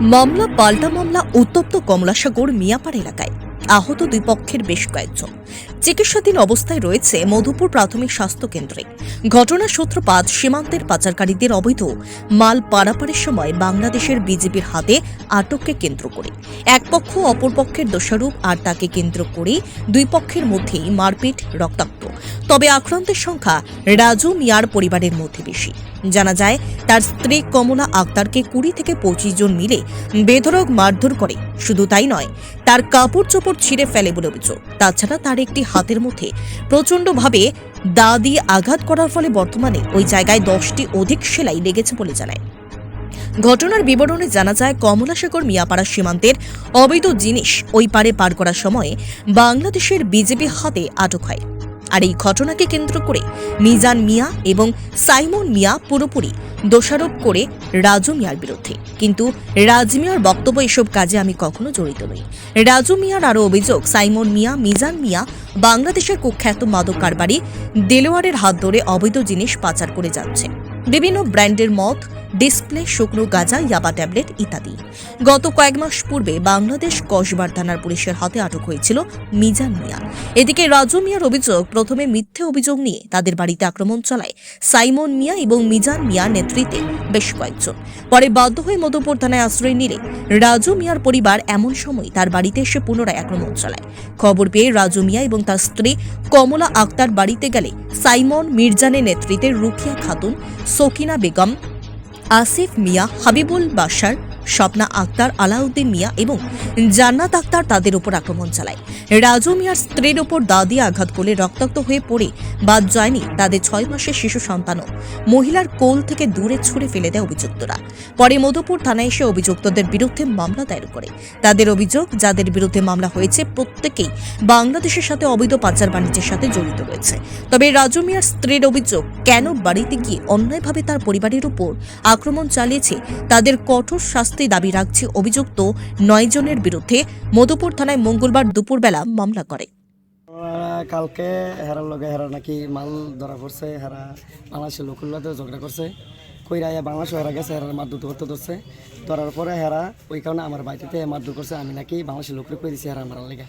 মামলা, পাল্টা মামলা, উত্তপ্ত কমলাসাগর মিয়াপাড় এলাকায়। আহত দুই পক্ষের বেশ কয়েকজন। চিকিৎসাধীন অবস্থায় রয়েছে মধুপুর প্রাথমিক স্বাস্থ্য কেন্দ্রে। ঘটনার সূত্রপাত সীমান্তের পাচারকারীদের অবৈধ মাল পারাপারের সময় বাংলাদেশের বিজেপির হাতে আটককে কেন্দ্র করে। এক পক্ষ অপর পক্ষের দোষারোপ আর তাকে কেন্দ্র করে দুই পক্ষের মধ্যেই মারপিট রক্তাক্ত। তবে আক্রান্তের সংখ্যা রাজু মিয়ার পরিবারের মধ্যে বেশি। জানা যায়, তার স্ত্রী কমলা আক্তারকে কুড়ি থেকে পঁচিশ জন মিলে বেধরক মারধর করে। শুধু তাই নয়, তার কাপড় চোপড় ছিঁড়ে ফেলে বলে অভিযোগ। তাছাড়া তার একটি হাতের মধ্যে প্রচণ্ডভাবে দা দিয়ে আঘাত করার ফলে বর্তমানে ওই জায়গায় দশটি অধিক সেলাই লেগেছে বলে জানায়। ঘটনার বিবরণে জানা যায় কমলাসাগর মিয়াপাড়া সীমান্তের অবৈধ জিনিস ওই পারে পার করার সময় বাংলাদেশের বিজেপি হাতে আটক হয়। আর এই ঘটনাকে কেন্দ্র করে মিজান মিয়া এবং সাইমন মিয়া পুরোপুরি দোষারোপ করে রাজু মিয়ার বিরুদ্ধে। কিন্তু রাজ মিয়ার বক্তব্য এসব কাজে আমি কখনো জড়িত নই। রাজু মিয়ার আরও অভিযোগ, সাইমন মিয়া, মিজান মিয়া বাংলাদেশের কুখ্যাত মাদক কারবারি দেলোয়ারের হাত ধরে অবৈধ জিনিস পাচার করে যাচ্ছে। বিভিন্ন ব্র্যান্ডের মদ ডিসপ্লে, শুকনো গাঁজা, ইয়াবা ট্যাবলেট ইত্যাদি। গত কয়েক মাস পূর্বে বাংলাদেশ কসবার থানার পুলিশের হাতে আটক হয়েছিল মিজান মিয়া। এদিকে রাজু মিয়ার অভিযোগ, প্রথমে মিথ্যে অভিযোগ নিয়ে তাদের বাড়িতে আক্রমণ চালায় সাইমন মিয়া এবং মিজান মিয়া নেতৃত্বে বেশ কয়েকজন। পরে বাধ্য হয়ে মধুপুর থানায় আশ্রয় নিলে রাজু মিয়ার পরিবার এমন সময় তার বাড়িতে এসে পুনরায় আক্রমণ চালায়। খবর পেয়ে রাজু মিয়া এবং তার স্ত্রী কমলা আক্তার বাড়িতে গেলে সাইমন মির্জানের নেতৃত্বে রুখিয়া খাতুন সকিনা বেগম আসিফ মিয়া হাবিবুল বাশার স্বপ্না আক্তার, আলাউদ্দিন মিয়া এবং জান্নাত আক্তার তাদের উপর আক্রমণ চালায়। রাজু মিয়ার স্ত্রীর ওপর দা দিয়ে আঘাত করলে রক্তাক্ত হয়ে পড়ে বাদ যায়নি তাদের ছয় মাসের শিশু সন্তানও। মহিলার কোল থেকে দূরে ছুড়ে ফেলে দেয় অভিযুক্তরা। পরে মধুপুর থানায় এসে অভিযুক্তদের বিরুদ্ধে মামলা দায়ের করে। তাদের অভিযোগ, যাদের বিরুদ্ধে মামলা হয়েছে, প্রত্যেকেই বাংলাদেশের সাথে অবৈধ পাচার বাণিজ্যের সাথে জড়িত রয়েছে। তবে রাজু মিয়ার স্ত্রীর অভিযোগ, কেন বাড়িতে গিয়ে অন্যায়ভাবে তার পরিবারের উপর আক্রমণ চালিয়েছে, তাদের কঠোর শাস্তি দাবি রাখছে অভিযুক্ত নয় জনের বিরুদ্ধে। মধুপুর থানায় মঙ্গলবার দুপুরবেলা মামলা করে। কালকে হেরার লগে হেরা নাকি মাল ধরা পড়ছে, হেরা বাংলাদেশের লোকের লগে ঝগড়া করছে। কইরা ইয়া বাংলাদেশ হেরা গেছে, হেরার মারধর করতে ধরছে। ধরার পরে হেরা ওই কারণে আমার বাড়িতে মারধর করছে, আমি নাকি বাংলাদেশের লোকের কই দিছি হেরা মারার লেগে।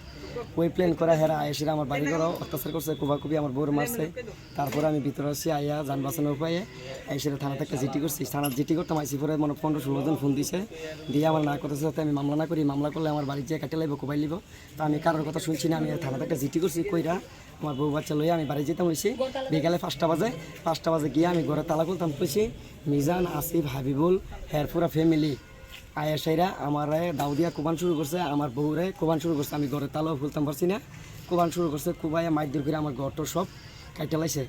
ওই প্লেন করে হেরা আয়েসিরা আমার বাড়ি ঘরও অত্যাচার করছে কুবাকুবি আমার বউর মারছে। তারপরে আমি ভিতরে আসছি আইয়া যান বাঁচানোর উপায়ে আইসিরা থানাতে একটা জিটি করছি। থানার জিটি করতাম আইসি পরে মনে পনেরো ষোলো জন ফোন দিছে। দিয়ে আমার না করতেছে যাতে আমি মামলা না করি, মামলা করলে আমার বাড়ি যেয়ে কাটে লাগবে কোবাই লিব তা আমি কারোর কথা শুনছি না, আমি থানাতে একটা জিটি করছি, কইরা আমার বউ বাচ্চা লইয়া আমি বাড়ি যেতাম হয়েছি বিকালে পাঁচটা বাজে পাঁচটা বাজে গিয়ে আমি ঘরে তালা খুলতাম, কইছি, মিজান, আসিফ, হাবিবুল, হের পুরা ফ্যামিলি আয়াসাইরা আমার দাউদিয়া কোবান শুরু করছে আমার বউরে কোবান শুরু করছে। আমি ঘরে তালাও খুলতাম পারছি না। কোবান শুরু করছে কোবাইয়া মাইর দূর করে আমার ঘরটা সব কাইটা লাইছে।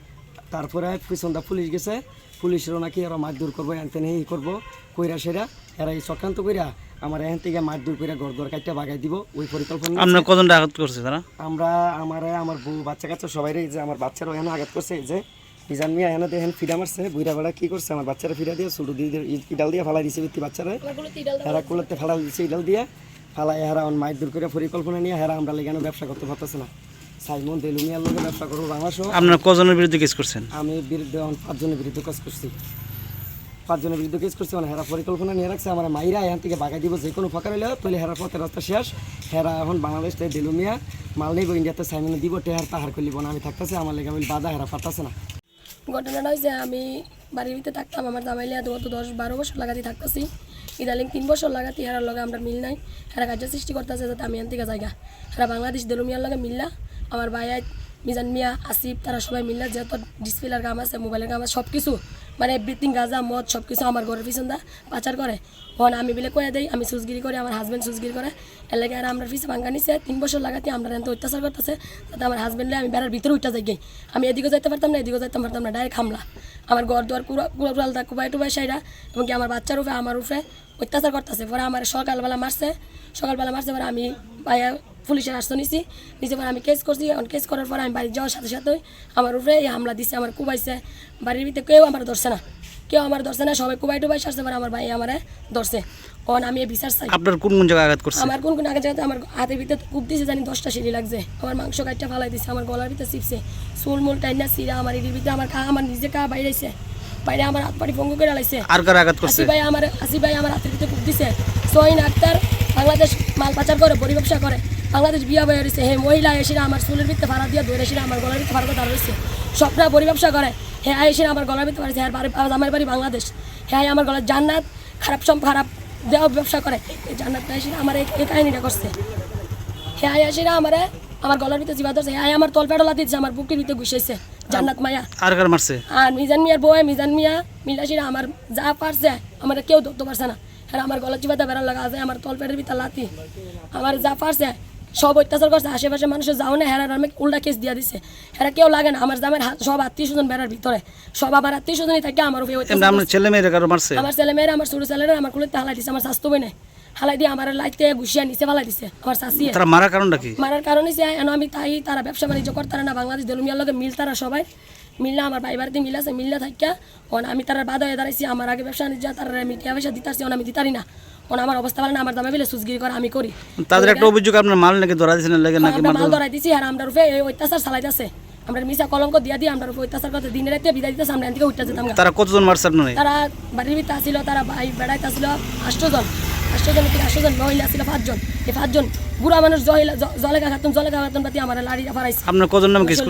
তারপরে পিছনটা পুলিশ গেছে। পুলিশেরও নাকি এরা মাছ দূর করব এনতেন এই করব। কইরা সেরা এরা এই চক্রান্ত কইরা আমার এখান থেকে মাছ দূর করে ঘর ঘর কাইটা বাগাই দিব ওই পরিকল্পনা কজনটা আঘাত করছে তারা? আমরা আমার আমার বউ বাচ্চা কাচ্চা সবাই যে আমার বাচ্চারা এখানে আঘাত করছে যে নিজান মিয়া এখানে দেখেন ফিডা মারছে বুড়া বেড়া কি করছে? আমার বাচ্চারা ফিডা দিয়ে ছোটো দিয়ে দিয়ে ইডাল দিয়ে ফালাই দিছে ভিত্তি বাচ্চারা। হেরা কুলাতে ফালাই দিছে ইডাল দিয়ে। ফালাই হেরা আমার মায়ের দূর করে পরিকল্পনা নিয়ে হেরা আমরা লেগানো ব্যবসা করতে পারতেছে না। সাইমন দেলুমিয়ার লোকের ব্যবসা করব বাংলাদেশও আপনার কজনের বিরুদ্ধে কেস করছেন? আমি বিরুদ্ধে এখন পাঁচজনের বিরুদ্ধে কাজ করছি। পাঁচজনের বিরুদ্ধে কেস করছি মানে হেরা পরিকল্পনা নিয়ে রাখছে আমার মাইরা এখান থেকে বাগাই দিব যে কোনো ফাঁকা রইলে তাহলে হেরার পথে রাস্তা শেষ। হেরা এখন বাংলাদেশ থেকে দিলুমিয়া মাল নেব ইন্ডিয়াতে সাইমনে দিব টেহার তাহার করলিব না আমি থাকতেছে আমার লেগে বাধা হেরা পারতেছে না। ঘটনাটা হয়েছে, আমি বাড়ির ভিতরে থাকতাম, আমার জামাইলিয়া গত দশ বারো বছর লাগাতে থাকতেছি। ইদালিং তিন বছর লাগাতে হেরার লগে আমরা মিল নাই। হেরা কার্য সৃষ্টি করতেছে যাতে আমি আনতে জায়গা। হেরা বাংলাদেশ দেলুমিয়ার লগে মিললা আমার ভাইয়া মিজান মিয়া, আসিফ, তারা সবাই মিললা যেহেতু ডিসপ্লের কাম আছে মোবাইলের কাম আছে সব কিছু মানে এভরিথিং গাঁজা, মদ সব কিছু আমার ঘরের পিছন দা পাচার করে। হন, আমি বিলে করে দেই, আমি সুজগিরি করি, আমার হাজব্যান্ড সুজগিরি করে। এলাকায় আর আমরা পিছিয়ে ভাঙ্গা নিছে, তিন বছর লাগাতে আমরা এত অত্যাচার করতেছে, তাতে আমার হাজব্যান্ডে আমি বেড়ার ভিতরে উঠতে যাই আমি এদিকে যাইতে পারতাম না এদিকে যাইতে পারতাম না ডাইরেক্ট হামলা। আমার ঘর দুয়ার কুড়া কুড়া কুড়ালতা কুবাই টুবাই সাইডা এবং কি আমার বাচ্চার উপরে আমার উপরে অত্যাচার করতেছে। পরে আমার সকালবেলা মারছে সকালবেলা মারছে পরে আমি ভাইয়া পুলিশের আসতে নিছি। নিচে পরে আমি কেস করছি। এখন কেস করার পর আমি বাড়ি যাওয়ার সাথে সাথে আমার উপরে এই হামলা দিছে আমার কুবাইছে। বাড়ির ভিতরে কেউ আমার ধরছে না। কেউ আমার ধরছে না সবাই কুবাই টুবাই সারছে পরে আমার ভাই আমার ধরছে। এখন আমি এই বিচার চাই। আপনার কোন কোন জায়গায় আঘাত করছে? আমার কোন কোন আগে জায়গাতে আমার হাতের ভিতরে কূপ দিছে জানি দশটা সিঁড়ি লাগছে। আমার মাংস কাটটা ফালাই দিছে আমার গলার ভিতরে চিপছে। চুল মুল টাইনা সিরা আমার এটির ভিতরে আমার কা আমার নিজে কা বাইরেছে। বাইরে আমার হাত পাটি ভঙ্গ করে লাইছে আর কার আঘাত করছে? ভাই আমার আসি ভাই আমার হাতের ভিতরে কূপ দিছে। সোহিন আক্তার বাংলাদেশ মাল পাচার করে বড়ি ব্যবসা করে। বাংলাদেশ বিয়া বয়ে রয়েছে। হে মহিলা এসে আমার চুলের ভিতরে ভাড়া দিয়ে ধরে এসে আমার গলার ভিতরে ভাড়া কথা রয়েছে। স্বপ্না বড়ি ব্যবসা করে। হে আয় এসে আমার গলার ভিতরে পারেছে হ্যাঁ আমার বাড়ি বাংলাদেশ। হ্যাঁ আমার গলার জান্নাত খারাপ সব খারাপ দেহ ব্যবসা করে। এই জান্নাত এসে আমার এই কাহিনীটা করছে। হে আয় এসে আমার আমার গলার ভিতরে জিবা ধরছে। হ্যাঁ আমার তল পেটলা দিচ্ছে আমার বুকের ভিতরে ঘুষাইছে। জান্নাত মায়া। আর কার মারছে? আর মিজান মিয়ার বউ মিজান মিয়া মিলাসিরা আমার যা পারছে আমার কেউ ধরতে পারছে না। আর আমার গলা চিবাতে বেড়া লাগা আছে আমার তল পেটের ভিতর লাতি আমার যা পারছে সব অত্যাচার করছে আশেপাশে মানুষের যাও না হেরার আমি উল্টা কেস দিয়ে দিছে। হেরা কেউ লাগে না আমার জামের হাত সব আত্মীয় স্বজন বেড়ার ভিতরে। সব আবার আত্মীয় স্বজনই থাকে আমার উপরে আমার ছেলে মেয়েরা কারও মারছে? আমার ছেলে মেয়েরা আমার ছোট ছেলেরা আমার কুলিতে হালাই দিছে আমার স্বাস্থ্য বই নাই হালাই দিয়ে আমার লাইতে গুছিয়ে নিচে ফালাই দিছে আমার শাশিয়ে তারা মারার কারণটা কি? মারার কারণে আমি তাই তারা ব্যবসা বাণিজ্য করতারা না বাংলাদেশ দেলুমিয়ার লগে মিল তারা সবাই। মিলনা আমার ভাই বাড়িতে মিল আছে মিলনা থাকিয়া ওন আমি তারা বাধা হয়ে দাঁড়াইছি আমার আগে ব্যবসা বাণিজ্য তারা মিটিয়া পয়সা দিতারছি ওন আমি দিতারি না। ওন আমার অবস্থা ভালো না আমার দামে বিলে সুজগিরি করে আমি করি। তাদের একটা অভিযোগ আপনার মাল নাকি ধরা দিয়েছেন লাগে নাকি আমরা মার মাল ধরাই দিছি আর আমরা রূপে এই অত্যাচার চালাইতেছে। আমরা মিশা কলঙ্ক দিয়া দিয়ে আমরা অত্যাচার করতে দিনে রাতে বিদায় আমরা এখান থেকে উঠতে যেতাম তারা কতজন মারছে আপনার তারা বাড়ির ভিতরে আসছিল তারা ভাই বেড়াইতে আসছিল আষ্টজন আষ্টজন থেকে আষ্টজন মহিলা আসছিল পাঁচজন। এই পাঁচজন বুড়া মানুষ জলেগা খাতুন জলেগা খাতুন পাতি আমার লাড়িটা ফারাইছে আপনার কজন নামে কেস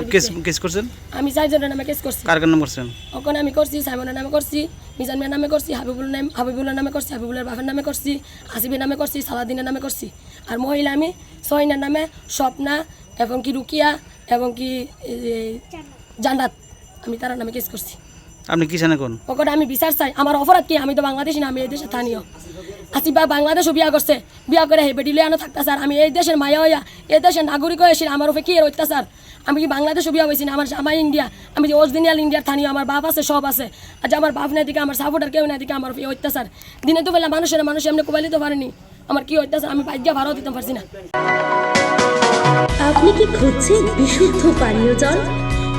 কেস করছেন? আমি চারজনের নামে কেস করছি। কার নাম করছেন? ওখানে আমি করছি সাইমনের নামে করছি মিজান মিয়ার নামে করছি হাবিবুল নাম হাবিবুল্লার নামে করছি হাবিবুলের বাপের নামে করছি আসিফের নামে করছি সালাদিনের নামে করছি। আর মহিলা আমি সহিনার নামে স্বপ্না এবং কি রুকিয়া এবং কি জান্নাত। আমি তার নামে কেস করছি। আপনি কি জানেন কোন? ওটা আমি বিচার চাই। আমার অপরাধ কি? আমি তো বাংলাদেশি না আমি এই দেশে স্থানীয়। আসিফ বা বাংলাদেশও বিয়া করছে। বিয়া করে হে বেটি আনো থাকতা স্যার। আমি এই দেশের মায়া হইয়া এই দেশের নাগরিক হয়েছি আমার উপরে কি এর অত্যাচার? আমি কি বাংলাদেশও বিয়া হয়েছি না? আমার আমার ইন্ডিয়া। আমি যে অরিজিনাল ইন্ডিয়ার স্থানীয় আমার বাপ আছে সব আছে। আজ আমার বাপ নাই দিকে আমার সাপোর্টার কেউ নাই দিকে আমার এই অত্যাচার। দিনে তো বেলা মানুষের মানুষ এমনি কোবাই দিতে পারেনি। আমার কি অত্যাচার? আমি বাইক ভাড়াও দিতে পারছি না। আপনি কি খুঁজছেন বিশুদ্ধ পানীয় জল?